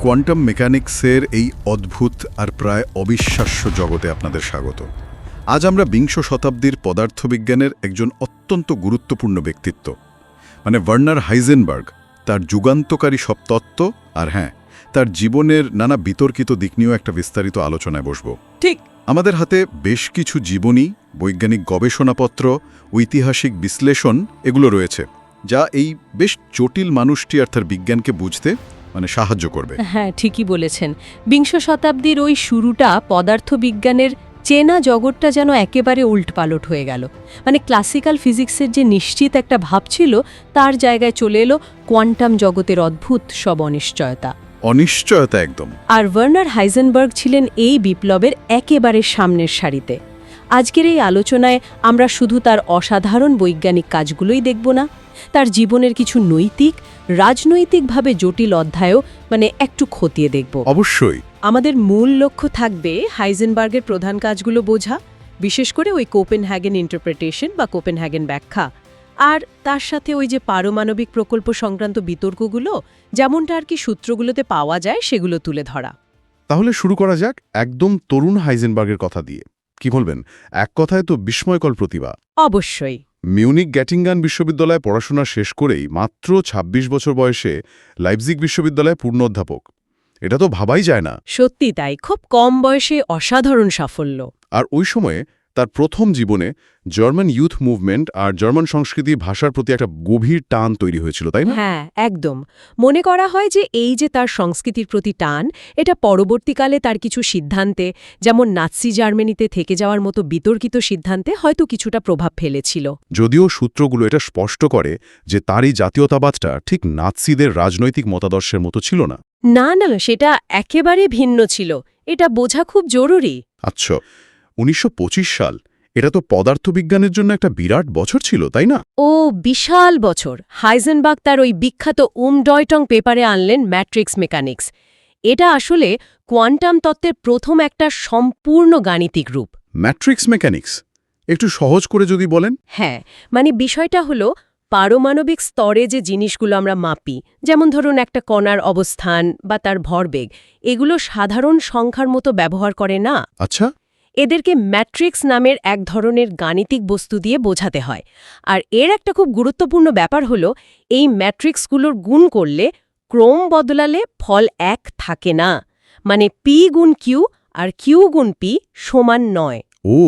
Quantum মেকানিক্সের এই অদ্ভুত আর প্রায় অবিশ্বাস্য জগতে আপনাদের স্বাগত। আজ আমরা বিংশ শতাব্দীর পদার্থবিজ্ঞানের একজন অত্যন্ত গুরুত্বপূর্ণ ব্যক্তিত্ব মানে ভার্নার হাইজেনবার্গ। তার যুগান্তকারী সব তত্ত্ব আর হ্যাঁ তার জীবনের নানা বিতর্কিত দিক নিয়েও একটা বিস্তারিত আলোচনায় বসব। ঠিক। আমাদের হাতে বেশ কিছু জীবনী বৈজ্ঞানিক গবেষণাপত্র ঐতিহাসিক বিশ্লেষণ এগুলো রয়েছে যা এই বেশ জটিল মানুষটি আর তার বিজ্ঞানকে বুঝতে মানে সাহায্য করবে। হ্যাঁ ঠিকই বলেছেন। বিংশ শতাব্দীর ওই শুরুটা পদার্থবিজ্ঞানের চেনা জগৎটা যেন একেবারে উল্টপালট হয়ে গেল। মানে ক্লাসিক্যাল ফিজিক্সের যে নিশ্চিত একটা ভাব ছিল তার জায়গায় চলে এলো কোয়ান্টাম জগতের অদ্ভুত সব অনিশ্চয়তা। অনিশ্চয়তা একদম। আর ভার্নার হাইজেনবার্গ ছিলেন এই বিপ্লবের একেবারে সামনের সারিতে। আজকের এই আলোচনায় আমরা শুধু তার অসাধারণ বৈজ্ঞানিক কাজগুলোই দেখব না তার জীবনের কিছু নৈতিক রাজনৈতিকভাবে জটিল অধ্যায়ও মানে একটু খতিয়ে দেখব। অবশ্যই। আমাদের মূল লক্ষ্য থাকবে হাইজেনবার্গের প্রধান কাজগুলো বোঝা বিশেষ করে ওই কোপেনহ্যাগেন ইন্টারপ্রিটেশন বা কোপেনহ্যাগেন ব্যাখ্যা। আর তার সাথে ওই যে পারমাণবিক প্রকল্প সংক্রান্ত বিতর্কগুলো যেমনটা আর কি সূত্রগুলোতে পাওয়া যায় সেগুলো তুলে ধরা। তাহলে শুরু করা যাক একদম তরুণ হাইজেনবার্গের কথা দিয়ে। কি বলবেন? এক কথায় তো বিস্ময়কর প্রতিভা। অবশ্যই। মিউনিক গ্যাটিংগান বিশ্ববিদ্যালয়ে পড়াশোনা শেষ করেই মাত্র ২৬ বছর বয়সে লাইভজিক বিশ্ববিদ্যালয়ে পূর্ণ অধ্যাপক। এটা তো ভাবাই যায় না। সত্যি তাই খুব কম বয়সে অসাধারণ সাফল্য। আর ওই সময়ে তার প্রথম জীবনে জার্মান ইউথ মুভমেন্ট আর জার্মান সংস্কৃতি ভাষার প্রতি একটা গভীর টান তৈরি হয়েছিল তাই না? হ্যাঁ একদম। মনে করা হয় যে এই যে তার সংস্কৃতির প্রতি টান এটা পরবর্তীকালে তার কিছু সিদ্ধান্তে যেমন নাৎসি জার্মানিতে থেকে যাওয়ার মতো বিতর্কিত সিদ্ধান্তে হয়তো কিছুটা প্রভাব ফেলেছিল। যদিও সূত্রগুলো এটা স্পষ্ট করে যে তার এই জাতীয়তাবাদটা ঠিক নাৎসিদের রাজনৈতিক মতাদর্শের মতো ছিল না। না না সেটা একেবারে ভিন্ন ছিল। এটা বোঝা খুব জরুরি। আচ্ছা উনিশশো পঁচিশ সাল। এটা তো পদার্থবিজ্ঞানের জন্য একটা বিরাট বছর ছিল তাই না? ও বিশাল বছর। হাইজেনবাগ তার ওই বিখ্যাত উম ডয়টং পেপারে আনলেন ম্যাট্রিক্স মেকানিক্স। এটা আসলে কোয়ান্টাম তত্ত্বের প্রথম একটা সম্পূর্ণ গাণিতিক রূপ। Matrix mechanics? একটু সহজ করে যদি বলেন। হ্যাঁ মানে বিষয়টা হলো পারমাণবিক স্তরে যে জিনিসগুলো আমরা মাপি যেমন ধরুন একটা কণার অবস্থান বা তার ভরবেগ এগুলো সাধারণ সংখ্যার মতো ব্যবহার করে না? আচ্ছা এদেরকে ম্যাট্রিক্স নামের এক ধরনের গাণিতিক বস্তু দিয়ে বোঝাতে হয়। আর এর একটা খুব গুরুত্বপূর্ণ ব্যাপার হলো, এই ম্যাট্রিক্সগুলোর গুণ করলে ক্রোম বদলালে ফল এক থাকে না। মানে পি গুণ কিউ আর কিউ গুণ পি সমান নয়। ও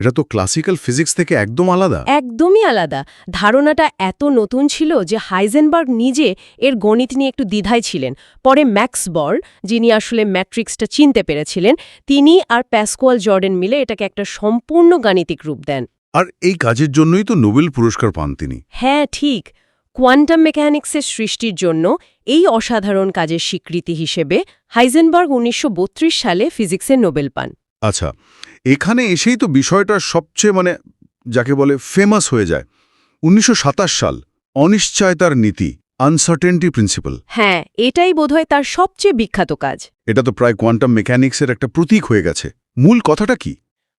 এটা তো ক্লাসিক্যাল ফিজিক্স থেকে একদম আলাদা। একদমই আলাদা। ধারণাটা এত নতুন ছিল যে হাইজেনবার্গ নিজে এর গণিত নিয়ে একটু দ্বিধায় ছিলেন। পরে ম্যাক্স বর যিনি আসলে ম্যাট্রিক্সটা চিনতে পেরেছিলেন তিনি আর প্যাসকোয়াল জর্ডেন মিলে এটাকে একটা সম্পূর্ণ গাণিতিক রূপ দেন। আর এই কাজের জন্যই তো নোবেল পুরস্কার পান তিনি। হ্যাঁ ঠিক। কোয়ান্টাম মেকানিক্সের সৃষ্টির জন্য এই অসাধারণ কাজের স্বীকৃতি হিসেবে হাইজেনবার্গ উনিশশো বত্রিশ সালে ফিজিক্সের নোবেল পান। আচ্ছা এখানে এসেই তো বিষয়টা সবচেয়ে মানে যাকে বলে ফেমাস হয়ে যায়। উনিশশো সাতাশ সাল অনিশ্চয়তার নীতি আনসার্টেনটি প্রিন্সিপাল হ্যাঁ এটাই বোধহয় তার সবচেয়ে বিখ্যাত কাজ। এটা তো প্রায় কোয়ান্টাম মেকানিক্সের একটা প্রতীক হয়ে গেছে। মূল কথাটা কি?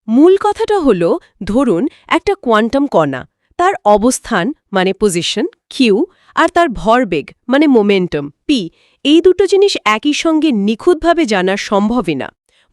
মূল কথাটা হলো ধরুন একটা কোয়ান্টাম কণা তার অবস্থান মানে পজিশন কিউ আর তার ভরবেগ মানে মোমেন্টাম পি এই দুটো জিনিস একই সঙ্গে নিখুঁতভাবে জানা সম্ভবই না।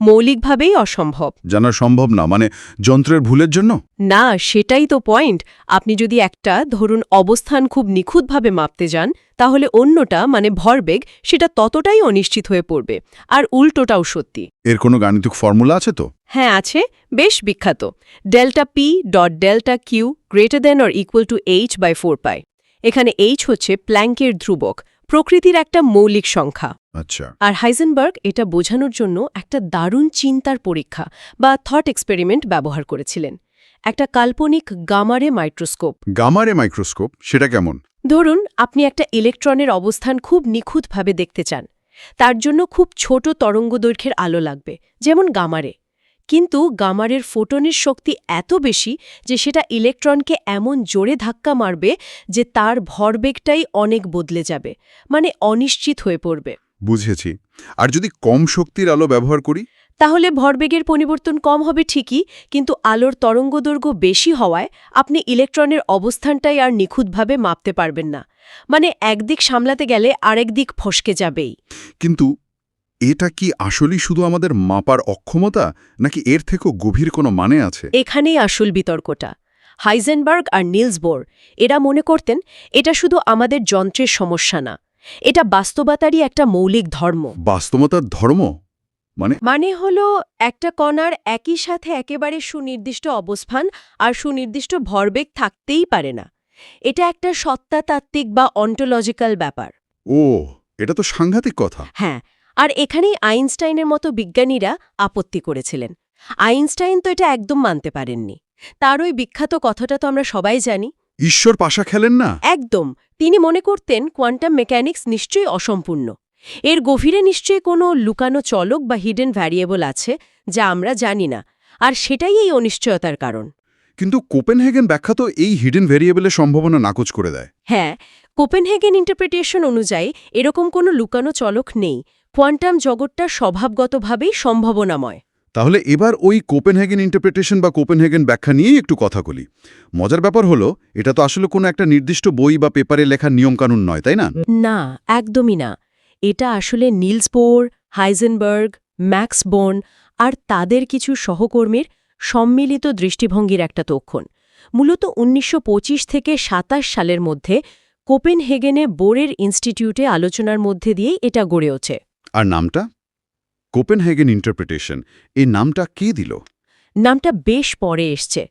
মৌলিকভাবেই অসম্ভব। জানা সম্ভব না মানে যন্ত্রের ভুলের জন্য? না সেটাই তো পয়েন্ট আপনি যদি একটা ধরুন অবস্থান খুব নিখুঁতভাবে মাপতে যান তাহলে অন্যটা মানে ভরবেগ সেটা ততটাই অনিশ্চিত হয়ে পড়বে। আর উল্টোটাও সত্যি। এর কোনো গাণিতিক ফর্মুলা আছে তো? হ্যাঁ আছে। বেশ বিখ্যাত। Delta P dot delta Q greater than or equal to H by four pi এখানে এইচ হচ্ছে প্ল্যাঙ্কের ধ্রুবক প্রকৃতির একটা মৌলিক সংখ্যা। আচ্ছা। আর হাইজেনবার্গ এটা বোঝানোর জন্য একটা দারুণ চিন্তার পরীক্ষা বা থট এক্সপেরিমেন্ট ব্যবহার করেছিলেন। একটা কাল্পনিক গামারে মাইক্রোস্কোপ। গামারে মাইক্রোস্কোপ? সেটা কেমন? ধরুন আপনি একটা ইলেকট্রনের অবস্থান খুব নিখুঁতভাবে দেখতে চান। তার জন্য খুব ছোট তরঙ্গদৈর্ঘ্যের আলো লাগবে যেমন গামারে। কিন্তু গামারের ফোটনের শক্তি এত বেশি যে সেটা ইলেকট্রনকে এমন জোরে ধাক্কা মারবে যে তার ভরবেগটাই অনেক বদলে যাবে মানে অনিশ্চিত হয়ে পড়বে। বুঝেছি। আর যদি কম শক্তির আলো ব্যবহার করি? তাহলে ভরবেগের পরিবর্তন কম হবে ঠিকই কিন্তু আলোর তরঙ্গদৈর্ঘ্য বেশি হওয়ায় আপনি ইলেকট্রনের অবস্থানটাই আর নিখুঁতভাবে মাপতে পারবেন না। মানে একদিক সামলাতে গেলে আরেক দিক ফসকে যাবেই। কিন্তু এটা কি আসলেই শুধু আমাদের মাপার অক্ষমতা নাকি এর থেকেও গভীর কোনো মানে আছে? এখানেই আসল বিতর্কটা। হাইজেনবার্গ আর নিলস বোর এরা মনে করতেন এটা শুধু আমাদের যন্ত্রের সমস্যা না। এটা বাস্তবতারই একটা মৌলিক ধর্ম। বাস্তবতার ধর্ম? মানে? মানে হলো একটা কণার একই সাথে একেবারে সুনির্দিষ্ট অবস্থান আর সুনির্দিষ্ট ভরবেগ থাকতেই পারে না। এটা একটা সত্তাতাত্ত্বিক বা অন্টোলজিক্যাল ব্যাপার। ও এটা তো সাংঘাতিক কথা। হ্যাঁ আর এখানেই আইনস্টাইনের মতো বিজ্ঞানীরা আপত্তি করেছিলেন। আইনস্টাইন তো এটা একদম মানতে পারেননি। তার ওই বিখ্যাত কথাটা তো আমরা সবাই জানি। ঈশ্বর পাশা খেলেন না? একদম। তিনি মনে করতেন কোয়ান্টাম মেকানিক্স নিশ্চয়ই অসম্পূর্ণ। এর গভীরে নিশ্চয়ই কোনো লুকানো চলক বা হিডেন ভ্যারিয়েবল আছে যা আমরা জানি না। আর সেটাই এই অনিশ্চয়তার কারণ। কিন্তু কোপেনহেগেন ব্যাখ্যা তো এই হিডেন ভেরিয়েবলের সম্ভাবনা নাকচ করে দেয়। হ্যাঁ কোপেনহেগেন ইন্টারপ্রিটেশন অনুযায়ী এরকম কোনো লুকানো চলক নেই। কোয়ান্টাম জগৎটা স্বভাবগতভাবেই সম্ভাবনাময়। তাহলে এবার ওই কোপেনহেগেন ইন্টারপ্রিটেশন বা কোপেনহেগেন ব্যাখ্যা নিয়েই একটু কথা বলি। মজার ব্যাপার হলো এটা তো আসলে কোনো একটা নির্দিষ্ট বই বা পেপারে লেখা নিয়মকানুন নয় তাই না? না একদমই না। এটা আসলে নিলস বোর হাইজেনবার্গ ম্যাক্স বোন আর তাদের কিছু সহকর্মীর সম্মিলিত দৃষ্টিভঙ্গির একটা তক্ষণ মূলত ১৯২৫ থেকে ২৭ সালের মধ্যে কোপেনহেগেনে বোরের ইনস্টিটিউটে আলোচনার মধ্যে দিয়েই এটা গড়ে ওঠে। আর নামটা? কোপেনহেগেন ইন্টারপ্রিটেশন এই নামটা কে দিল? নামটা বেশ পরে এসছে।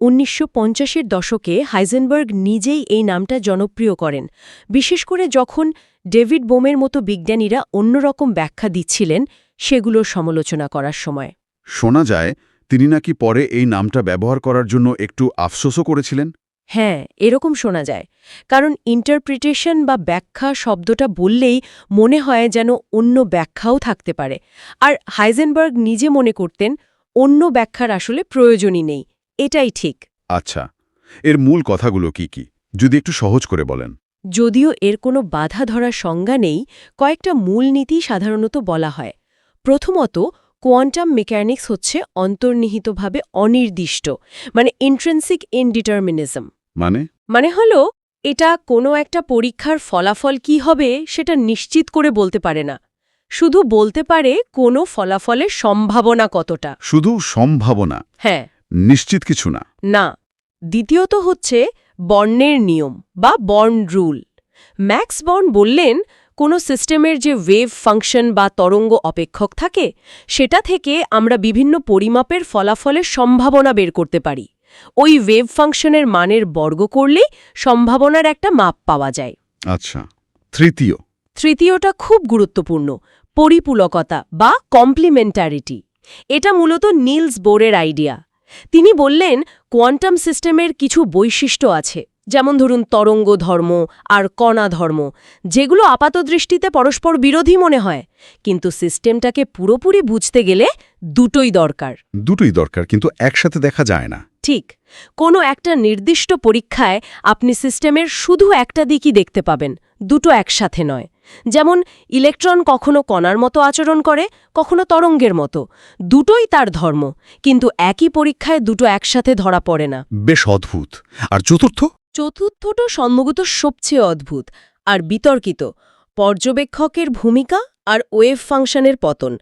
উনিশশো পঞ্চাশের দশকে হাইজেনবার্গ নিজেই এই নামটা জনপ্রিয় করেন। বিশেষ করে যখন ডেভিড বোমের মতো বিজ্ঞানীরা অন্যরকম ব্যাখ্যা দিচ্ছিলেন সেগুলোর সমালোচনা করার সময়। শোনা যায় তিনি নাকি পরে এই নামটা ব্যবহার করার জন্য একটু আফসোসও করেছিলেন। হ্যাঁ এরকম শোনা যায়। কারণ ইন্টারপ্রিটেশন বা ব্যাখ্যা শব্দটা বললেই মনে হয় যেন অন্য ব্যাখ্যাও থাকতে পারে। আর হাইজেনবার্গ নিজে মনে করতেন অন্য ব্যাখ্যার আসলে প্রয়োজনই নেই। এটাই ঠিক। আচ্ছা এর মূল কথাগুলো কি কি? যদি একটু সহজ করে বলেন। যদিও এর কোনো বাধা ধরার সংজ্ঞা নেই কয়েকটা মূল মূলনীতি সাধারণত বলা হয়। প্রথমত কোয়ান্টাম মেকানিক্স হচ্ছে অন্তর্নিহিতভাবে অনির্দিষ্ট মানে ইন্ট্রেন্সিক ইনডিটারমিনিজম মানে? মানে হলো এটা কোনো একটা পরীক্ষার ফলাফল কি হবে সেটা নিশ্চিত করে বলতে পারে না। শুধু বলতে পারে কোনো ফলাফলের সম্ভাবনা কতটা। শুধু সম্ভাবনা? হ্যাঁ। নিশ্চিত কিছু না? না। দ্বিতীয়ত হচ্ছে বর্ণের নিয়ম বা বর্ন রুল। ম্যাক্স বর্ন বললেন কোনো সিস্টেমের যে ওয়েভ ফাংশন বা তরঙ্গ অপেক্ষক থাকে সেটা থেকে আমরা বিভিন্ন পরিমাপের ফলাফলের সম্ভাবনা বের করতে পারি। ওই ওয়েভ ফাংশনের মানের বর্গ করলেই সম্ভাবনার একটা মাপ পাওয়া যায়। আচ্ছা তৃতীয়। তৃতীয়টা খুব গুরুত্বপূর্ণ পরিপূলকতা বা কমপ্লিমেন্টারিটি এটা মূলত নীলস বোরের আইডিয়া তিনি বললেন কোয়ান্টাম সিস্টেমের কিছু বৈশিষ্ট্য আছে। যেমন ধরুন তরঙ্গ ধর্ম আর কণা ধর্ম যেগুলো আপাতদৃষ্টিতে পরস্পর বিরোধী মনে হয়। কিন্তু সিস্টেমটাকে পুরোপুরি বুঝতে গেলে দুটোই দরকার। দুটোই দরকার কিন্তু একসাথে দেখা যায় না। ঠিক কোনো একটা নির্দিষ্ট পরীক্ষায় আপনি সিস্টেমের শুধু একটা দিকই দেখতে পাবেন দুটো একসাথে নয়। যেমন ইলেকট্রন কখনো কণার মতো আচরণ করে কখনো তরঙ্গের মতো। দুটোই তার ধর্ম কিন্তু একই পরীক্ষায় দুটো একসাথে ধরা পড়ে না। বেশ অদ্ভুত। আর চতুর্থ? চতুর্থটা সম্ভবত সবচেয়ে অদ্ভুত আর বিতর্কিত পর্যবেক্ষকের ভূমিকা আর ওয়েভ ফাংশনের পতন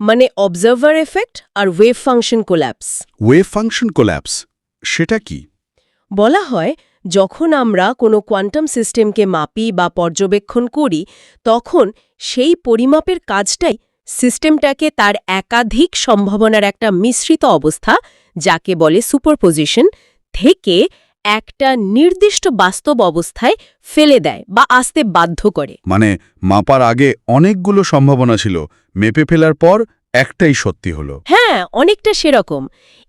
মানে অবজার্ভার এফেক্ট আর wave function collapse. Wave function collapse সেটা কি? বলা হয় যখন আমরা কোনো কোয়ান্টাম সিস্টেমকে মাপি বা পর্যবেক্ষণ করি তখন সেই পরিমাপের কাজটাই সিস্টেমটাকে তার একাধিক সম্ভাবনার একটা মিশ্রিত অবস্থা যাকে বলে সুপারপোজিশন থেকে একটা নির্দিষ্ট বাস্তব অবস্থায় ফেলে দেয় বা আসতে বাধ্য করে। মানে মাপার আগে অনেকগুলো সম্ভাবনা ছিল মেপে ফেলার পর একটাই সত্যি হলো। হ্যাঁ অনেকটা সেরকম।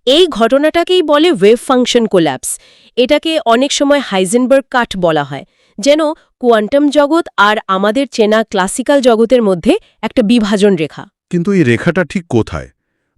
এই ঘটনাটাকেই বলে ওয়েভ ফাংশন কোল্যাপস এটাকে অনেক সময় হাইজেনবার্গ কাট বলা হয় যেন কোয়ান্টাম জগৎ আর আমাদের চেনা ক্লাসিক্যাল জগতের মধ্যে একটা বিভাজন রেখা। কিন্তু এই রেখাটা ঠিক কোথায়?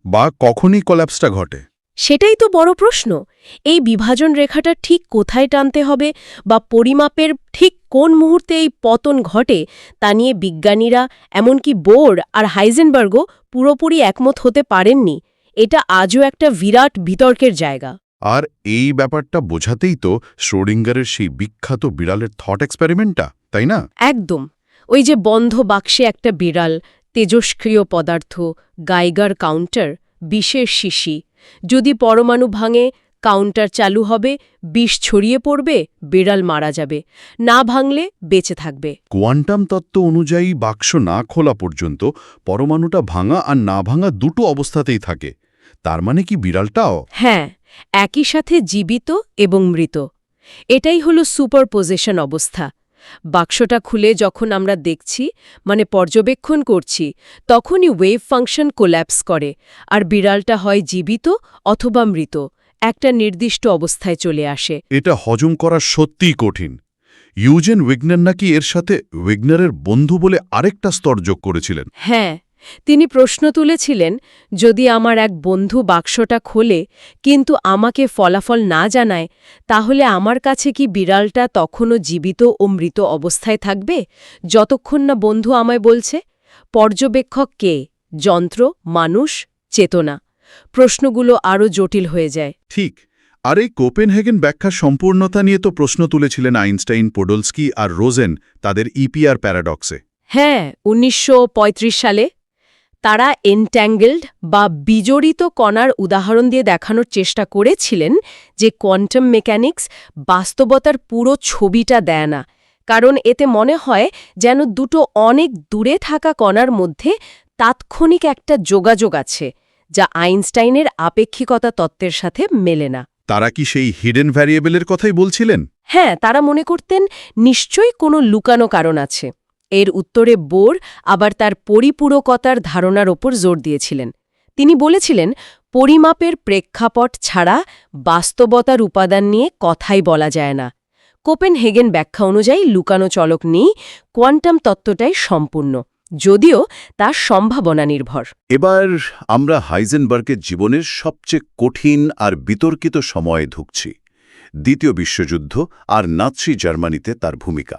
বা কখনই কোল্যাপসটা ঘটে? সেটাই তো বড় প্রশ্ন। এই বিভাজন রেখাটা ঠিক কোথায় টানতে হবে বা পরিমাপের ঠিক কোন মুহূর্তে এই পতন ঘটে তা নিয়ে বিজ্ঞানীরা এমনকি বোর আর হাইজেনবার্গও পুরোপুরি একমত হতে পারেননি। এটা আজও একটা বিরাট বিতর্কের জায়গা। আর এই ব্যাপারটা বোঝাতেই তো শ্রোডিঙ্গারের সেই বিখ্যাত বিড়ালের থট এক্সপেরিমেন্টটা তাই না? একদম। ওই যে বন্ধ বাক্সে একটা বিড়াল তেজস্ক্রিয় পদার্থ গাইগার কাউন্টার বিশেষ শিশি। যদি পরমাণু ভাঙে কাউন্টার চালু হবে বিষ ছড়িয়ে পড়বে বিড়াল মারা যাবে। না ভাঙলে বেঁচে থাকবে। কোয়ান্টাম তত্ত্ব অনুযায়ী বাক্স না খোলা পর্যন্ত পরমাণুটা ভাঙা আর না ভাঙা দুটো অবস্থাতেই থাকে। তার মানে কি বিড়ালটাও? হ্যাঁ একই সাথে জীবিত এবং মৃত। এটাই হলো সুপারপোজিশন অবস্থা। বাক্সটা খুলে যখন আমরা দেখছি মানে পর্যবেক্ষণ করছি তখনই ওয়েভ ফাংশন কোল্যাপস করে আর বিড়ালটা হয় জীবিত অথবা মৃত একটা নির্দিষ্ট অবস্থায় চলে আসে। এটা হজম করা সত্যিই কঠিন। ইউজেন উইগনার নাকি এর সাথে উইগনারের বন্ধু বলে আরেকটা স্তর যোগ করেছিলেন। হ্যাঁ তিনি প্রশ্ন তুলেছিলেন যদি আমার এক বন্ধু বাক্সটা খোলে কিন্তু আমাকে ফলাফল না জানায় তাহলে আমার কাছে কি বিড়ালটা তখনও জীবিত ও মৃত অবস্থায় থাকবে? যতক্ষণ না বন্ধু আমায় বলছে পর্যবেক্ষক কে? যন্ত্র মানুষ চেতনা? প্রশ্নগুলো আরও জটিল হয়ে যায়। ঠিক। আর এই কোপেনহেগেন ব্যাখ্যার সম্পূর্ণতা নিয়ে তো প্রশ্ন তুলেছিলেন আইনস্টাইন পোডলস্কি আর রোজেন তাদের ইপিআর প্যারাডক্সে। হ্যাঁ উনিশশো পঁয়ত্রিশ সালে তারা এনট্যাঙ্গেলড বা বিজড়িত কণার উদাহরণ দিয়ে দেখানোর চেষ্টা করেছিলেন যে কোয়ান্টাম মেকানিক্স বাস্তবতার পুরো ছবিটা দেয় না। কারণ এতে মনে হয় যেন দুটো অনেক দূরে থাকা কণার মধ্যে তাৎক্ষণিক একটা যোগাযোগ আছে যা আইনস্টাইনের আপেক্ষিকতা তত্ত্বের সাথে মেলে না। তারা কি সেই হিডেন ভ্যারিয়েবলের কথাই বলছিলেন? হ্যাঁ তারা মনে করতেন নিশ্চয়ই কোনো লুকানো কারণ আছে। এর উত্তরে বোর আবার তার পরিপূরকতার ধারণার ওপর জোর দিয়েছিলেন। তিনি বলেছিলেন, পরিমাপের প্রেক্ষাপট ছাড়া বাস্তবতার উপাদান নিয়ে কথাই বলা যায় না। কোপেনহেগেন ব্যাখ্যা অনুযায়ী লুকানো চলক নেই কোয়ান্টাম তত্ত্বটাই সম্পূর্ণ, যদিও তা সম্ভাবনা নির্ভর। এবার আমরা হাইজেনবার্গের জীবনের সবচেয়ে কঠিন আর বিতর্কিত সময়ে ঢুকছি। দ্বিতীয় বিশ্বযুদ্ধ আর নাৎসি জার্মানিতে তার ভূমিকা।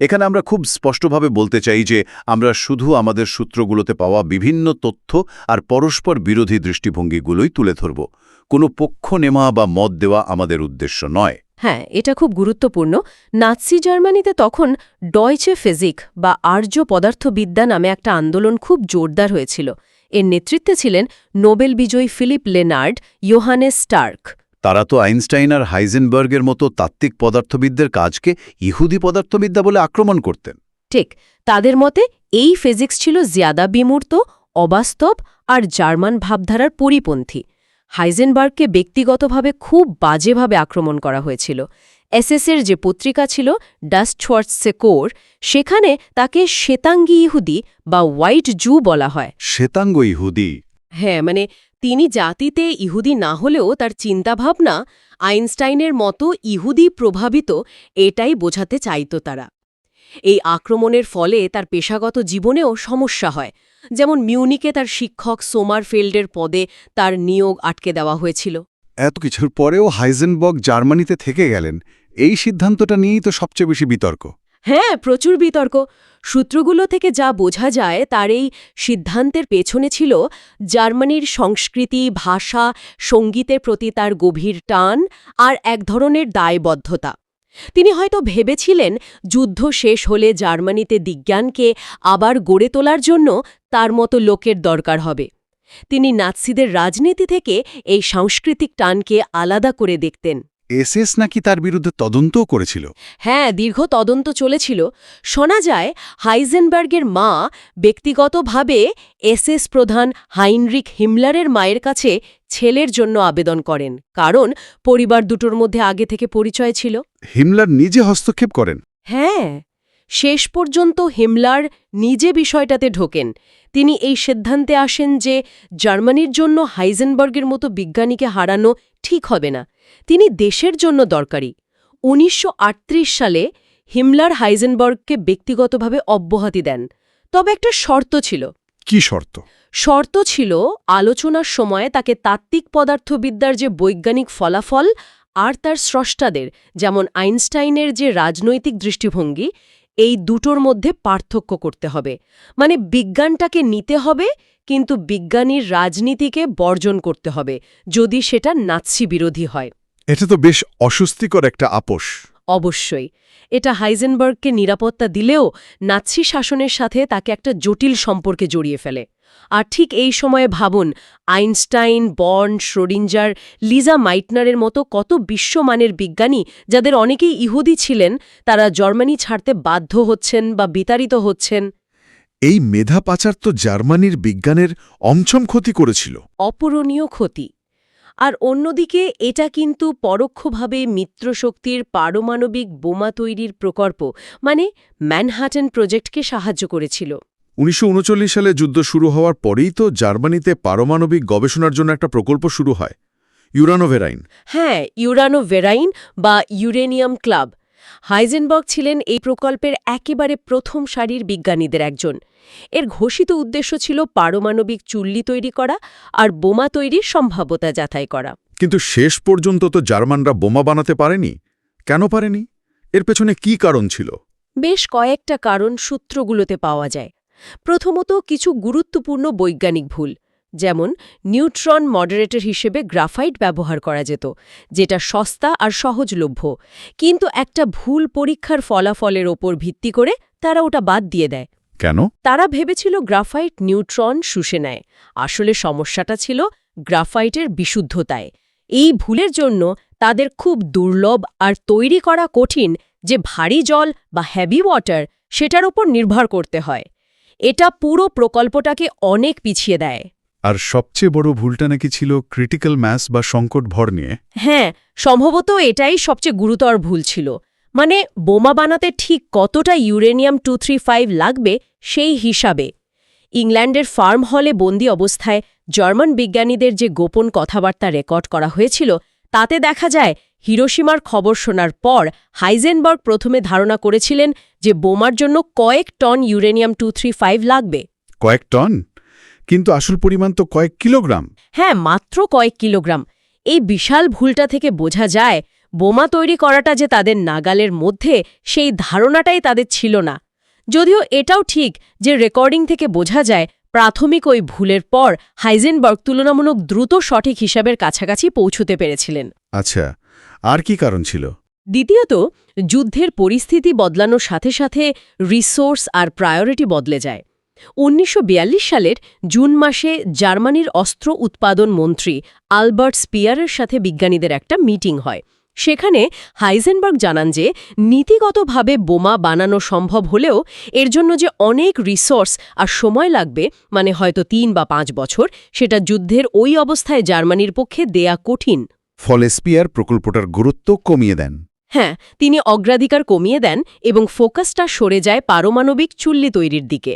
এখানে আমরা খুব স্পষ্টভাবে বলতে চাই যে আমরা শুধু আমাদের সূত্রগুলোতে পাওয়া বিভিন্ন তথ্য আর পরস্পর বিরোধী দৃষ্টিভঙ্গিগুলোই তুলে ধরব। কোনো পক্ষ নেওয়া বা মত দেওয়া আমাদের উদ্দেশ্য নয়। হ্যাঁ এটা খুব গুরুত্বপূর্ণ। নাৎসি জার্মানিতে তখন ডয়চে ফিজিক বা আর্য পদার্থবিদ্যা নামে একটা আন্দোলন খুব জোরদার হয়েছিল। এর নেতৃত্বে ছিলেন নোবেল বিজয়ী ফিলিপ লেনার্ড, ইয়োহানেস স্টার্ক। তারা তো আইনস্টাইন আর হাইজেনবার্গের মতো তাত্ত্বিক পদার্থবিদদের কাজকে ইহুদি পদার্থবিদ্যা বলে আক্রমণ করতেন। ঠিক তাদের মতে এই ফিজিক্স ছিল জিয়াদা বিমূর্ত অবাস্তব আর জার্মান ভাবধারার পরিপন্থী। হাইজেনবার্গকে ব্যক্তিগতভাবে খুব বাজেভাবে আক্রমণ করা হয়েছিল। এসএসের যে পত্রিকা ছিল ডাস্টওয়ার্টস সেকোর সেখানে তাকে শ্বেতাঙ্গী ইহুদি বা হোয়াইট জু বলা হয়। শ্বেতাঙ্গ ইহুদি? হ্যাঁ মানে তিনি জাতিতে ইহুদি না হলেও তার চিন্তাভাবনা আইনস্টাইনের মতো ইহুদি প্রভাবিত, এটাই বোঝাতে চাইত তারা। এই আক্রমণের ফলে তার পেশাগত জীবনেও সমস্যা হয়, যেমন মিউনিকে তার শিক্ষক সোমার সোমারফিল্ডের পদে তার নিয়োগ আটকে দেওয়া হয়েছিল। এত কিছুর পরেও হাইজেনবর্গ জার্মানিতে থেকে গেলেন, এই সিদ্ধান্তটা নিয়েই তো সবচেয়ে বেশি বিতর্ক। হ্যাঁ প্রচুর বিতর্ক। সূত্রগুলো থেকে যা বোঝা যায়, তার এই সিদ্ধান্তের পেছনে ছিল জার্মানির সংস্কৃতি, ভাষা, সঙ্গীতের প্রতি তার গভীর টান আর এক ধরনের দায়বদ্ধতা। তিনি হয়তো ভেবেছিলেন, যুদ্ধ শেষ হলে জার্মানিতে বিজ্ঞানকে আবার গড়ে তোলার জন্য তার মতো লোকের দরকার হবে। তিনি নাৎসিদের রাজনীতি থেকে এই সাংস্কৃতিক টানকে আলাদা করে দেখতেন। এসএস নাকি তার বিরুদ্ধে তদন্তও করেছিল? হ্যাঁ দীর্ঘ তদন্ত চলেছিল। শোনা যায় হাইজেনবার্গের মা ব্যক্তিগতভাবে এসএস প্রধান হাইনরিক হিমলারের মায়ের কাছে ছেলের জন্য আবেদন করেন। কারণ পরিবার দুটোর মধ্যে আগে থেকে পরিচয় ছিল। হিমলার নিজে হস্তক্ষেপ করেন? হ্যাঁ শেষ পর্যন্ত হিমলার নিজে বিষয়টাতে ঢোকেন। তিনি এই সিদ্ধান্তে আসেন যে জার্মানির জন্য হাইজেনবার্গের মতো বিজ্ঞানীকে হারানো ঠিক হবে না। তিনি দেশের জন্য দরকারি। উনিশশো আটত্রিশ সালে হিমলার হাইজেনবার্গকে ব্যক্তিগতভাবে অব্যাহতি দেন। তবে একটা শর্ত ছিল। কি শর্ত? শর্ত ছিল আলোচনার সময় তাকে তাত্ত্বিক পদার্থবিদ্যার যে বৈজ্ঞানিক ফলাফল আর তার স্রষ্টাদের যেমন আইনস্টাইনের যে রাজনৈতিক দৃষ্টিভঙ্গি এই দুটোর মধ্যে পার্থক্য করতে হবে। মানে বিজ্ঞানটাকে নিতে হবে কিন্তু বিজ্ঞানীর রাজনীতিকে বর্জন করতে হবে যদি সেটা নাৎসি বিরোধী হয়। এটা তো বেশ অস্বস্তিকর একটা আপোষ। অবশ্যই। এটা হাইজেনবার্গকে নিরাপত্তা দিলেও নাৎসি শাসনের সাথে তাকে একটা জটিল সম্পর্কে জড়িয়ে ফেলে। আর ঠিক এই সময়ে ভাবুন আইনস্টাইন বর্ন শ্রোডিঞ্জার লিজা মাইটনারের মতো কত বিশ্বমানের বিজ্ঞানী যাদের অনেকেই ইহুদি ছিলেন তারা জার্মানি ছাড়তে বাধ্য হচ্ছেন বা বিতাড়িত হচ্ছেন। এই মেধা পাচার তো জার্মানির বিজ্ঞানের অমছম ক্ষতি করেছিল। অপূরণীয় ক্ষতি। আর অন্যদিকে এটা কিন্তু পরোক্ষভাবে মিত্রশক্তির পারমাণবিক বোমা তৈরির প্রকল্প মানে ম্যানহাটন প্রজেক্টকে সাহায্য করেছিল। উনিশশো উনচল্লিশ সালে যুদ্ধ শুরু হওয়ার পরেই তো জার্মানিতে পারমাণবিক গবেষণার জন্য একটা প্রকল্প শুরু হয় ইউরানোভেরাইন। হ্যাঁ ইউরানোভেরাইন বা ইউরেনিয়াম ক্লাব। হাইজেনবার্গ ছিলেন এই প্রকল্পের একেবারে প্রথম সারির বিজ্ঞানীদের একজন। এর ঘোষিত উদ্দেশ্য ছিল পারমাণবিক চুল্লি তৈরি করা আর বোমা তৈরির সম্ভাব্যতা যাচাই করা। কিন্তু শেষ পর্যন্ত তো জার্মানরা বোমা বানাতে পারেনি। কেন পারেনি? এর পেছনে কি কারণ ছিল? বেশ কয়েকটা কারণ সূত্রগুলোতে পাওয়া যায়। প্রথমত কিছু গুরুত্বপূর্ণ বৈজ্ঞানিক ভুল। যেমন নিউট্রন মডারেটর হিসেবে গ্রাফাইট ব্যবহার করা যেত যেটা সস্তা আর সহজলভ্য। কিন্তু একটা ভুল পরীক্ষার ফলাফলের ওপর ভিত্তি করে তারা ওটা বাদ দিয়ে দেয়। কেন? তারা ভেবেছিল গ্রাফাইট নিউট্রন শুষে নেয়। আসলে সমস্যাটা ছিল গ্রাফাইটের বিশুদ্ধতায়। এই ভুলের জন্য তাদের খুব দুর্লভ আর তৈরি করা কঠিন যে ভারী জল বা হ্যাভি ওয়াটার সেটার ওপর নির্ভর করতে হয়। এটা পুরো প্রকল্পটাকে অনেক পিছিয়ে দেয়। আর সবচেয়ে বড় ভুলটা নাকি ছিল ক্রিটিক্যাল ম্যাস বা সংকট ভর নিয়ে? হ্যাঁ সম্ভবত এটাই সবচেয়ে গুরুতর ভুল ছিল। মানে বোমা বানাতে ঠিক কতটা ইউরেনিয়াম টু থ্রি ফাইভ লাগবে সেই হিসাবে। ইংল্যান্ডের ফার্ম হলে বন্দি অবস্থায় জার্মান বিজ্ঞানীদের যে গোপন কথাবার্তা রেকর্ড করা হয়েছিল তাতে দেখা যায় হিরোসীমার খবর শোনার পর হাইজেনবার্গ প্রথমে ধারণা করেছিলেন যে বোমার জন্য কয়েক ton uranium two three five লাগবে। কয়েক টন? কিন্তু আসল পরিমাণ তো কয়েক কিলোগ্রাম। হ্যাঁ মাত্র কয়েক কিলোগ্রাম। এই বিশাল ভুলটা থেকে বোঝা যায় বোমা তৈরি করাটা যে তাদের নাগালের মধ্যে সেই ধারণাটাই তাদের ছিল না। যদিও এটাও ঠিক যে রেকর্ডিং থেকে বোঝা যায় প্রাথমিক ওই ভুলের পর হাইজেনবার্গ তুলনামূলক দ্রুত সঠিক হিসাবের কাছাকাছি পৌঁছতে পেরেছিলেন। আচ্ছা আর কি কারণ ছিল? দ্বিতীয়ত যুদ্ধের পরিস্থিতি বদলানোর সাথে সাথে রিসোর্স আর প্রায়োরিটি বদলে যায়। উনিশশো বিয়াল্লিশ সালের জুন মাসে জার্মানির অস্ত্র উৎপাদন মন্ত্রী আলবার্ট স্পিয়ারের সাথে বিজ্ঞানীদের একটা মিটিং হয়। সেখানে হাইজেনবার্গ জানান যে নীতিগতভাবে বোমা বানানো সম্ভব হলেও এর জন্য যে অনেক রিসোর্স আর সময় লাগবে মানে হয়তো তিন বা পাঁচ বছর সেটা যুদ্ধের ওই অবস্থায় জার্মানির পক্ষে দেয়া কঠিন। ফলে স্পিয়ার প্রকল্পটার গুরুত্ব কমিয়ে দেন। হ্যাঁ তিনি অগ্রাধিকার কমিয়ে দেন এবং ফোকাসটা সরে যায় পারমাণবিক চুল্লি তৈরির দিকে।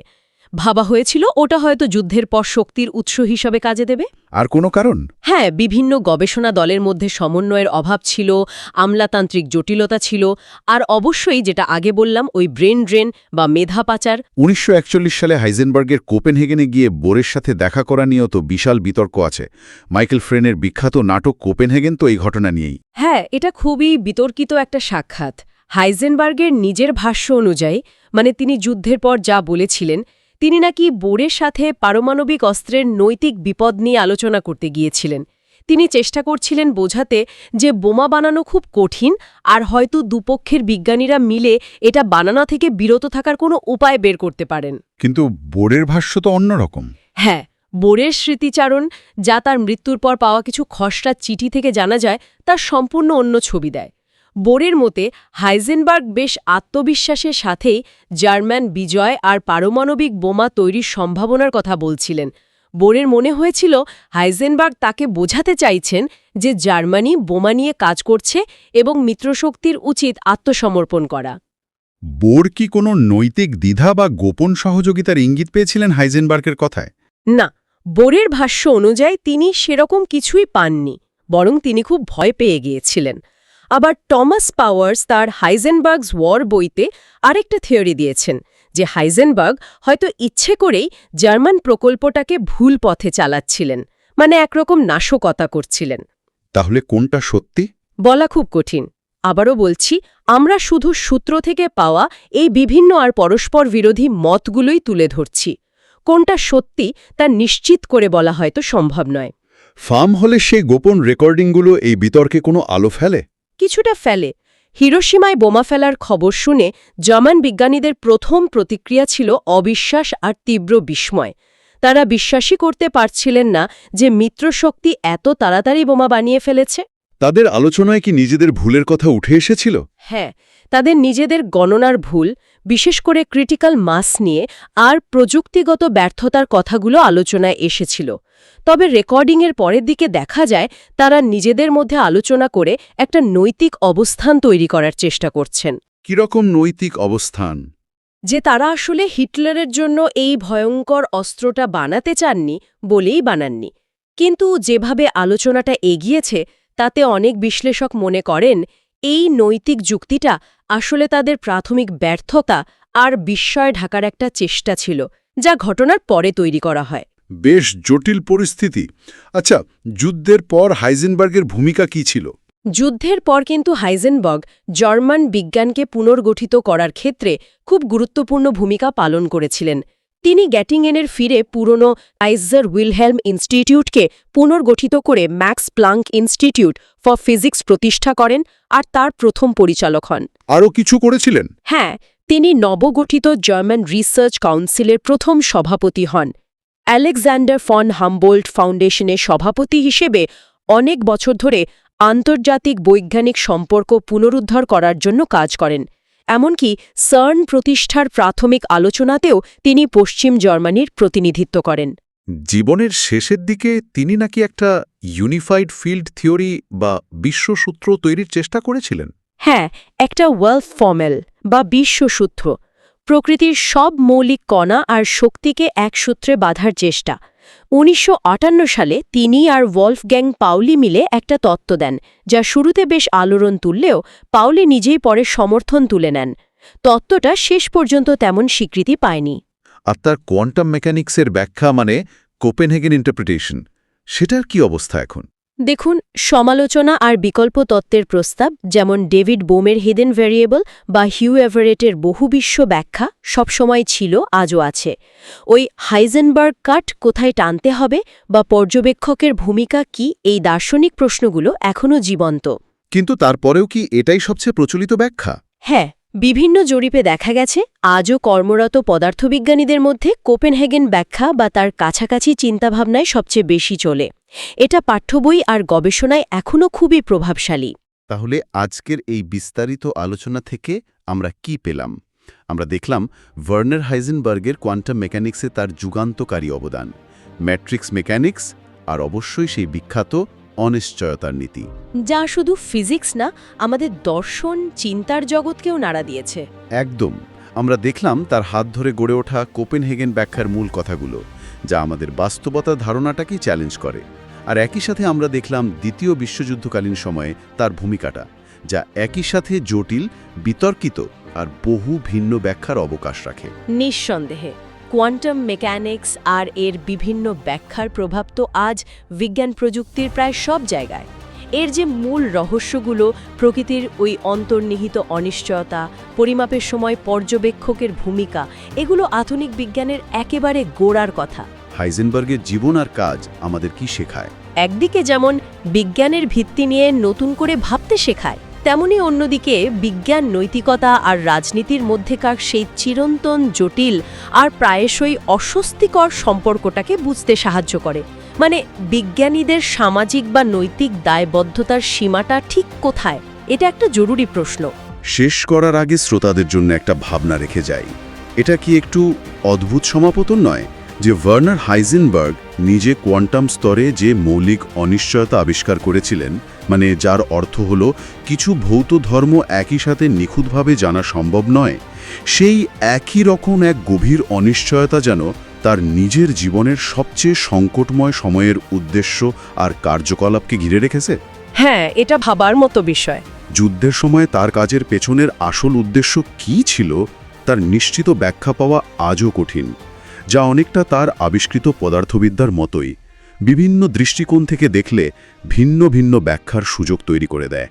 ভাবা হয়েছিল ওটা হয়তো যুদ্ধের পর শক্তির উৎস হিসাবে কাজে দেবে? আর কোনো কারণ? হ্যাঁ বিভিন্ন গবেষণা দলের মধ্যে সমন্বয়ের অভাব ছিল আমলাতান্ত্রিক জটিলতা ছিল আর অবশ্যই যেটা আগে বললাম ওই ব্রেন ড্রেন বা মেধা পাচার। উনিশশো একচল্লিশ সালে হাইজেনবার্গের কোপেনহেগেনে গিয়ে বোরের সাথে দেখা করা নিয়েও তো বিশাল বিতর্ক আছে। মাইকেল ফ্রেনের বিখ্যাত নাটক কোপেনহেগেন তো এই ঘটনা নিয়েই। হ্যাঁ এটা খুবই বিতর্কিত একটা সাক্ষাৎ। হাইজেনবার্গের নিজের ভাষ্য অনুযায়ী মানে তিনি যুদ্ধের পর যা বলেছিলেন তিনি নাকি বোরের সাথে পারমাণবিক অস্ত্রের নৈতিক বিপদ নিয়ে আলোচনা করতে গিয়েছিলেন। তিনি চেষ্টা করছিলেন বোঝাতে যে বোমা বানানো খুব কঠিন আর হয়তো দুপক্ষের বিজ্ঞানীরা মিলে এটা বানানো থেকে বিরত থাকার কোনো উপায় বের করতে পারেন। কিন্তু বোরের ভাষ্য তো অন্যরকম। হ্যাঁ বোরের স্মৃতিচারণ যা তার মৃত্যুর পর পাওয়া কিছু খসড়া চিঠি থেকে জানা যায় তার সম্পূর্ণ অন্য ছবি দেয়। বোরের মতে হাইজেনবার্গ বেশ আত্মবিশ্বাসের সাথেই জার্মান বিজয় আর পারমাণবিক বোমা তৈরির সম্ভাবনার কথা বলছিলেন। বোরের মনে হয়েছিল হাইজেনবার্গ তাকে বোঝাতে চাইছেন যে জার্মানি বোমা নিয়ে কাজ করছে এবং মিত্রশক্তির উচিত আত্মসমর্পণ করা। বোর কি কোনো নৈতিক দ্বিধা বা গোপন সহযোগিতার ইঙ্গিত পেয়েছিলেন হাইজেনবার্গের কথায়? না বোরের ভাষ্য অনুযায়ী তিনি সেরকম কিছুই পাননি বরং তিনি খুব ভয় পেয়ে গিয়েছিলেন। আবার টমাস পাওয়ার্স তার হাইজেনবার্গস ওয়ার বইতে আরেকটা থিওরি দিয়েছেন যে হাইজেনবার্গ হয়তো ইচ্ছে করেই জার্মান প্রকল্পটাকে ভুল পথে চালাচ্ছিলেন মানে একরকম নাশকতা করছিলেন। তাহলে কোনটা সত্যি? বলা খুব কঠিন। আবারও বলছি আমরা শুধু সূত্র থেকে পাওয়া এই বিভিন্ন আর পরস্পর বিরোধী মতগুলোই তুলে ধরছি। কোনটা সত্যি তা নিশ্চিত করে বলা হয়তো সম্ভব নয়। ফার্ম হলে সেই গোপন রেকর্ডিংগুলো এই বিতর্কে কোনো আলো ফেলে? কিছুটা ফেলে। হিরোসীমায় বোমা ফেলার খবর শুনে জার্মান বিজ্ঞানীদের প্রথম প্রতিক্রিয়া ছিল অবিশ্বাস আর তীব্র বিস্ময়। তারা বিশ্বাসই করতে পারছিলেন না যে মিত্রশক্তি এত তাড়াতাড়ি বোমা বানিয়ে ফেলেছে। তাদের আলোচনায় কি নিজেদের ভুলের কথা উঠে এসেছিল? হ্যাঁ তাদের নিজেদের গণনার ভুল বিশেষ করে ক্রিটিক্যাল মাস নিয়ে আর প্রযুক্তিগত ব্যর্থতার কথাগুলো আলোচনায় এসেছিল। তবে রেকর্ডিংয়ের পরের দিকে দেখা যায় তারা নিজেদের মধ্যে আলোচনা করে একটা নৈতিক অবস্থান তৈরি করার চেষ্টা করছেন। কীরকম নৈতিক অবস্থান? যে তারা আসলে হিটলারের জন্য এই ভয়ঙ্কর অস্ত্রটা বানাতে চাননি বলেই বানাননি। কিন্তু যেভাবে আলোচনাটা এগিয়েছে তাতে অনেক বিশ্লেষক মনে করেন এই নৈতিক যুক্তিটা আসলে তাদের প্রাথমিক ব্যর্থতা আর বিস্ময় ঢাকার একটা চেষ্টা ছিল যা ঘটনার পরে তৈরি করা হয়। বেশ জটিল পরিস্থিতি। আচ্ছা যুদ্ধের পর হাইজেনবার্গের ভূমিকা কি ছিল? যুদ্ধের পর কিন্তু হাইজেনবার্গ জার্মান বিজ্ঞানকে পুনর্গঠিত করার ক্ষেত্রে খুব গুরুত্বপূর্ণ ভূমিকা পালন করেছিলেন। তিনি গ্যাটিংয়েনের ফিরে পুরনো আইজার উইলহেলম ইনস্টিটিউটকে পুনর্গঠিত করে Max Planck Institute for Physics প্রতিষ্ঠা করেন আর তার প্রথম পরিচালক হন। আরও কিছু করেছিলেন? হ্যাঁ তিনি নবগঠিত জার্মান রিসার্চ কাউন্সিলের প্রথম সভাপতি হন। আলেকজান্ডার ফন হামবোল্ট ফাউন্ডেশনের সভাপতি হিসেবে অনেক বছর ধরে আন্তর্জাতিক বৈজ্ঞানিক সম্পর্ক পুনরুদ্ধার করার জন্য কাজ করেন। এমনকি সার্ন প্রতিষ্ঠার প্রাথমিক আলোচনাতেও তিনি পশ্চিম জার্মানির প্রতিনিধিত্ব করেন। জীবনের শেষের দিকে তিনি নাকি একটা ইউনিফাইড ফিল্ড থিওরি বা বিশ্বসূত্র তৈরির চেষ্টা করেছিলেন? হ্যাঁ একটা ওয়েলথ ফর্মেল বা বিশ্বসূত্র। প্রকৃতির সব মৌলিক কণা আর শক্তিকে এক সূত্রে বাঁধার চেষ্টা। উনিশশো আটান্ন সালে তিনি আর ওয়লফগ্যাং পাউলি মিলে একটা তত্ত্ব দেন, যা শুরুতে বেশ আলোড়ন তুললেও পাউলি নিজেই পরে সমর্থন তুলে নেন। তত্ত্বটা শেষ পর্যন্ত তেমন স্বীকৃতি পায়নি। আর তার কোয়ান্টাম মেকানিক্সের ব্যাখ্যা মানে কোপেনহেগেন ইন্টারপ্রিটেশন। সেটার কি অবস্থা এখন? দেখুন সমালোচনা আর বিকল্প তত্ত্বের প্রস্তাব যেমন ডেভিড বোমের হিডেন ভ্যারিয়েবল বা হিউ এভারেটের বহুবিশ্ব ব্যাখ্যা সবসময় ছিল আজও আছে। ওই হাইজেনবার্গ কাট কোথায় টানতে হবে বা পর্যবেক্ষকের ভূমিকা কি এই দার্শনিক প্রশ্নগুলো এখনও জীবন্ত। কিন্তু তারপরেও কি এটাই সবচেয়ে প্রচলিত ব্যাখ্যা? হ্যাঁ বিভিন্ন জরিপে দেখা গেছে, আজও কর্মরত পদার্থবিজ্ঞানীদের মধ্যে কোপেনহেগেন ব্যাখ্যা বা তার কাছাকাছি চিন্তাভাবনায় সবচেয়ে বেশি চলে। এটা পাঠ্যবই আর গবেষণায় এখনও খুবই প্রভাবশালী। তাহলে আজকের এই বিস্তারিত আলোচনা থেকে আমরা কি পেলাম? আমরা দেখলাম ভার্নার হাইজেনবার্গের কোয়ান্টাম মেকানিক্সে তার যুগান্তকারী অবদান। ম্যাট্রিক্স মেকানিক্স, আর অবশ্যই সেই বিখ্যাত অনিশ্চয়তার নীতি। যা শুধু ফিজিক্স না আমাদের দর্শন চিন্তার জগৎকেও নাড়া দিয়েছে। একদম। আমরা দেখলাম তার হাত ধরে গড়ে ওঠা কোপেনহেগেন ব্যাখ্যার মূল কথাগুলো যা আমাদের বাস্তবতা ধারণাটাকেই চ্যালেঞ্জ করে। আর একই সাথে আমরা দেখলাম দ্বিতীয় বিশ্বযুদ্ধকালীন সময়ে তার ভূমিকাটা যা একই সাথে জটিল বিতর্কিত আর বহু ভিন্ন ব্যাখ্যার অবকাশ রাখে। নিঃসন্দেহে। কোয়ান্টাম মেকানিক্স আর এর বিভিন্ন ব্যাখ্যার প্রভাব তো আজ বিজ্ঞান প্রযুক্তির প্রায় সব জায়গায়। এর যে মূল রহস্যগুলো প্রকৃতির ওই অন্তর্নিহিত অনিশ্চয়তা পরিমাপের সময় পর্যবেক্ষকের ভূমিকা এগুলো আধুনিক বিজ্ঞানের একেবারে গোড়ার কথা। হাইজেনবার্গের জীবন আর কাজ আমাদের কি শেখায়? একদিকে যেমন বিজ্ঞানের ভিত্তি নিয়ে নতুন করে ভাবতে শেখায় তেমনি অন্যদিকে বিজ্ঞান, নৈতিকতা আর রাজনীতির মধ্যেকার সেই চিরন্তন জটিল আর প্রায়শই অস্বস্তিকর সম্পর্কটাকে বুঝতে সাহায্য করে। মানে বিজ্ঞানীদের সামাজিক বা নৈতিক দায়বদ্ধতার সীমাটা ঠিক কোথায়? এটা একটা জরুরি প্রশ্ন। শেষ করার আগে শ্রোতাদের জন্য একটা ভাবনা রেখে যাই। এটা কি একটু অদ্ভুত সমাপতন নয়? যে ভার্নার হাইজেনবার্গ নিজে কোয়ান্টাম স্তরে যে মৌলিক অনিশ্চয়তা আবিষ্কার করেছিলেন মানে যার অর্থ হল কিছু ভৌত ধর্ম একই সাথে নিখুঁতভাবে জানা সম্ভব নয় সেই একই রকম এক গভীর অনিশ্চয়তা যেন তার নিজের জীবনের সবচেয়ে সংকটময় সময়ের উদ্দেশ্য আর কার্যকলাপকে ঘিরে রেখেছে? হ্যাঁ এটা ভাবার মতো বিষয়। যুদ্ধের সময় তার কাজের পেছনের আসল উদ্দেশ্য কি ছিল তার নিশ্চিত ব্যাখ্যা পাওয়া আজও কঠিন। যা অনেকটা তার আবিষ্কৃত পদার্থবিদ্যার মতোই। বিভিন্ন দৃষ্টিকোণ থেকে দেখলে ভিন্ন ভিন্ন ব্যাখ্যার সুযোগ তৈরি করে দেয়।